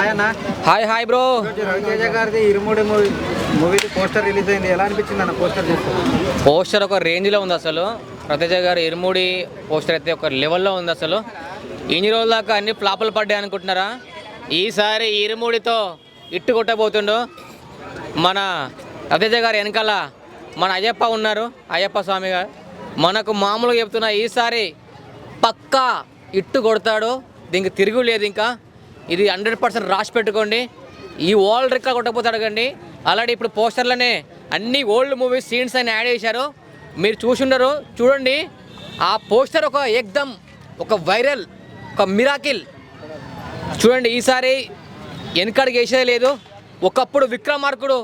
Hi hi bro. Raviteja గారిది ఇరుముడి movie poster release అయింది. ఎలా అనిపించింది అన్న పోస్టర్ పోస్టర్ ఒక రేంజ్లో ఉంది అసలు. రతేజ గారు ఇరుముడి పోస్టర్ అయితే ఒక లెవెల్లో ఉంది అసలు. ఇన్ని రోజుల దాకా అన్ని ఫ్లాపులు పడ్డాయి అనుకుంటున్నారా? ఈసారి ఇరుముడితో ఇట్టు కొట్టబోతుండు. మన రతేజ గారు వెనకాల మన అయ్యప్ప ఉన్నారు. అయ్యప్ప స్వామి గారు. మనకు మామూలుగా చెప్తున్నా ఈసారి పక్కా ఇట్టు కొడతాడు. దీనికి తిరుగు లేదు ఇంకా. ఇది హండ్రెడ్ పర్సెంట్ రాసి పెట్టుకోండి. ఈ ఓల్డ్ రికార్డ్ కొట్టకపోతే అడగండి. అలాంటి ఇప్పుడు పోస్టర్లోనే అన్ని ఓల్డ్ మూవీస్ సీన్స్ అని యాడ్ చేశారు. మీరు చూసుండరు చూడండి. ఆ పోస్టర్ ఒక ఎక్దమ్ ఒక వైరల్ ఒక మిరాకిల్ చూడండి ఈసారి వెనకడికి వేసేది లేదు. ఒకప్పుడు విక్రమార్కుడు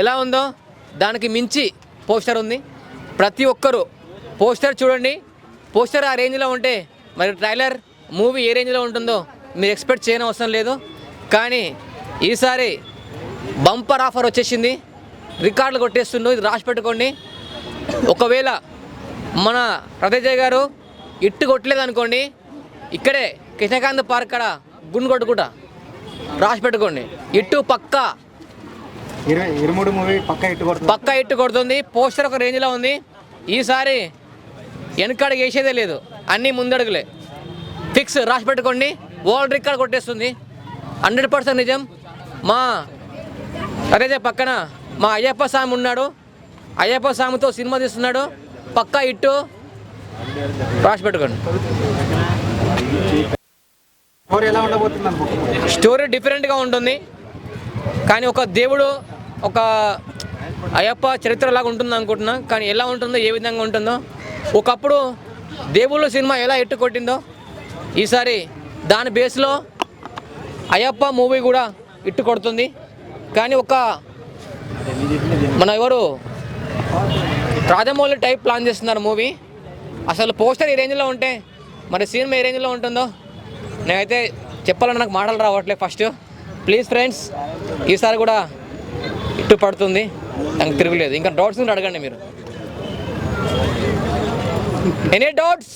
ఎలా ఉందో దానికి మించి పోస్టర్ ఉంది. ప్రతి ఒక్కరు పోస్టర్ చూడండి. పోస్టర్ ఆ రేంజ్లో ఉంటే మరి ట్రైలర్ మూవీ ఏ రేంజ్లో ఉంటుందో మీరు ఎక్స్పెక్ట్ చేయని అవసరం లేదు. కానీ ఈసారి బంపర్ ఆఫర్ వచ్చేసింది. రికార్డులు కొట్టేస్తుండో. ఇది రాసి పెట్టుకోండి. ఒకవేళ మన రతేజయ్ గారు ఇట్టు కొట్టలేదు అనుకోండి ఇక్కడే కృష్ణకాంత్ పార్క్ కాడ గుండు కొట్టుకుంటా. రాసి పెట్టుకోండి. ఇట్టు పక్క పక్క ఇట్టు కొడుతుంది. పోస్టర్ ఒక రేంజ్లో ఉంది. ఈసారి వెనకడుగు వేసేదే లేదు. అన్నీ ముందడుగులే. ఫిక్స్ రాసి పెట్టుకోండి. వరల్డ్ రికార్డ్ కొట్టేస్తుంది. హండ్రెడ్ పర్సెంట్ నిజం. మా రతేజ పక్కన మా అయ్యప్ప స్వామి ఉన్నాడు. అయ్యప్ప స్వామితో సినిమా తీస్తున్నాడు. పక్కా ఇట్టు. రాసి పెట్టుకోండి. స్టోరీ డిఫరెంట్గా ఉంటుంది. కానీ ఒక దేవుడు ఒక అయ్యప్ప చరిత్రలాగా ఉంటుంది అనుకుంటున్నా. కానీ ఎలా ఉంటుందో ఏ విధంగా ఉంటుందో. ఒకప్పుడు దేవుళ్ళ సినిమా ఎలా ఎట్టు కొట్టిందో ఈసారి దాని బేస్లో అయ్యప్ప మూవీ కూడా ఇట్టు కొడుతుంది. కానీ ఒక మన ఎవరు? రాజమౌళి టైప్ ప్లాన్ చేస్తున్నారు మూవీ. అసలు పోస్టర్ ఏ రేంజ్లో ఉంటే మరి సినిమా ఏ రేంజ్లో ఉంటుందో? నేనైతే చెప్పాలని నాకు మాటలు రావట్లేదు ఫస్ట్. ప్లీజ్ ఫ్రెండ్స్ ఈసారి కూడా ఇట్టు పడుతుంది. నాకు తిరుగులేదు ఇంకా డౌట్స్ అడగండి మీరు. Any doubts?